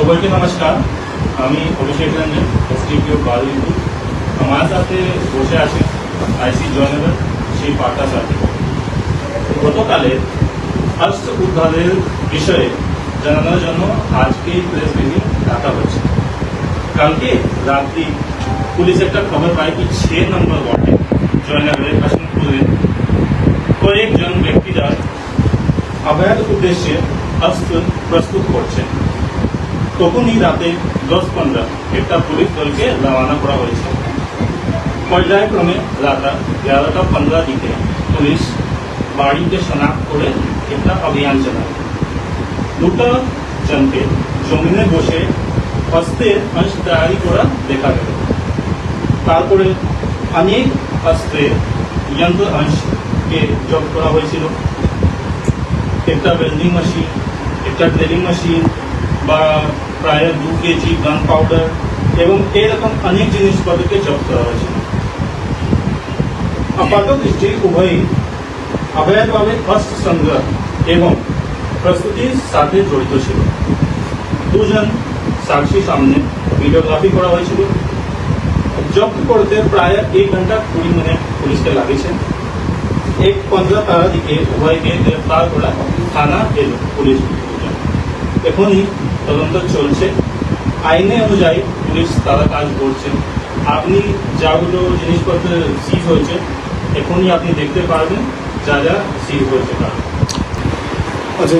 সবাইকে নমস্কার। আমি অভিষেক রঞ্জন এসডিপিও বারুইপুর। আমার সাথে বসে আছেন আইসি জয়নগর, সেই পাটা সাথে। গতকালে অস্ত্র উদ্ধারের বিষয়ে জানানোর জন্য আজকে প্রেস মিটিং ডাকা হচ্ছে। কালকে রাত্রি পুলিশ একটা খবর পায় কি ছ নম্বর ওয়ার্ডে জয়নগরের হাসনপুরে কয়েকজন ব্যক্তিরা অবৈধ উদ্দেশ্যে অস্ত্র প্রস্তুত করছেন। তখনই রাতে দশ পনেরো একটা পুলিশ দলকে রওনা করা হয়েছে। পর্যায়ক্রমে রাত এগারোটা পনেরো দিকে পুলিশ বাড়িতে শনাক্ত করে একটা অভিযান চালায়। দুটো জনকে জমিনে বসে অংশ তৈরি করা দেখা গেল। তারপরে অনেক অস্ত্রের যন্ত্র অংশকে জব্দ করা হয়েছিল। একটা ওয়েল্ডিং মেশিন একটা ড্রিলিং মেশিন বা প্রায় দু কেজি গান পাউডার এবং এরকম অনেক জিনিসপত্রকে জব্দ করা হয়েছিল আপাত দৃষ্টি উভয়ই অবৈধভাবে অস্ত্র সংগ্রহ এবং প্রস্তুতির সাথে জড়িত ছিল। দুজন সাক্ষী সামনে ভিডিওগ্রাফি করা হয়েছিল। জব্দ করতে প্রায় এক ঘণ্টা কুড়ি মিনিট পুলিশকে লাগিয়েছে এক পনেরো তারা দিকে উভয়কে গ্রেফতার করা থানা এলো পুলিশ। এখনই তদন্ত চলছে। আইনে অনুযায়ী পুলিশ তারা কাজ করছে। আপনি যাগুলো জিনিসপত্র সিজ হয়েছে এখনই আপনি দেখতে পারবেন যা যা সিজ হয়েছে তার। আচ্ছা